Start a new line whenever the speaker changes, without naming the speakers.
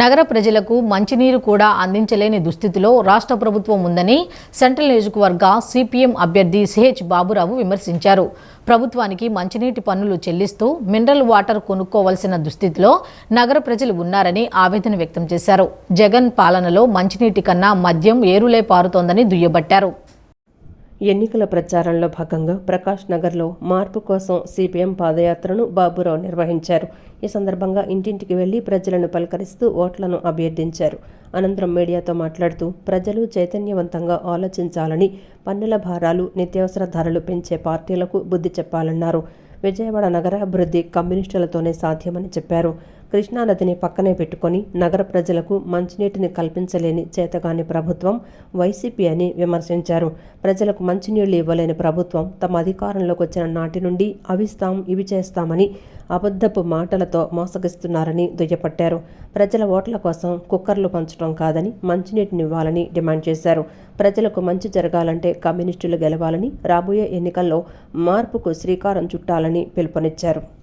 నగర ప్రజలకు మంచినీరు కూడా అందించలేని దుస్థితిలో రాష్ట్ర ప్రభుత్వం ఉందని సెంట్రల్ నియోజకవర్గ సిపిఎం అభ్యర్థి సిహెచ్ బాబురావు విమర్శించారు. ప్రభుత్వానికి మంచినీటి పన్నులు చెల్లిస్తూ మినరల్ వాటర్ కొనుక్కోవలసిన దుస్థితిలో నగర ప్రజలు ఉన్నారని ఆవేదన వ్యక్తం చేశారు. జగన్ పాలనలో మంచినీటి కన్నా మద్యం ఏరులే పారుతోందని దుయ్యబట్టారు.
ఎన్నికల ప్రచారంలో భాగంగా ప్రకాష్ నగర్లో మార్పు కోసం సిపిఎం పాదయాత్రను బాబురావు నిర్వహించారు. ఈ సందర్భంగా ఇంటింటికి వెళ్ళి ప్రజలను పలకరిస్తూ ఓట్లను అభ్యర్థించారు. అనంతరం మీడియాతో మాట్లాడుతూ ప్రజలు చైతన్యవంతంగా ఆలోచించాలని పన్నుల భారాలు నిత్యావసర ధరలు పెంచే పార్టీలకు బుద్ధి చెప్పాలన్నారు. విజయవాడ నగరాభివృద్ధి కమ్యూనిస్టులతోనే సాధ్యమని చెప్పారు. కృష్ణానదిని పక్కనే పెట్టుకొని నగర ప్రజలకు మంచినీటిని కల్పించలేని చేతగాని ప్రభుత్వం వైసీపీ అని విమర్శించారు. ప్రజలకు మంచినీళ్ళు ఇవ్వలేని ప్రభుత్వం తమ అధికారంలోకి వచ్చిన నాటి నుండి అవిస్తాం ఇవి చేస్తామని అబద్ధపు మాటలతో మోసగిస్తున్నారని దుయ్యపట్టారు. ప్రజల ఓట్ల కోసం కుక్కర్లు పంచడం కాదని మంచినీటిని ఇవ్వాలని డిమాండ్ చేశారు. ప్రజలకు మంచి జరగాలంటే కమ్యూనిస్టులు గెలవాలని రాబోయే ఎన్నికల్లో మార్పుకు శ్రీకారం చుట్టాలని పిలుపునిచ్చారు.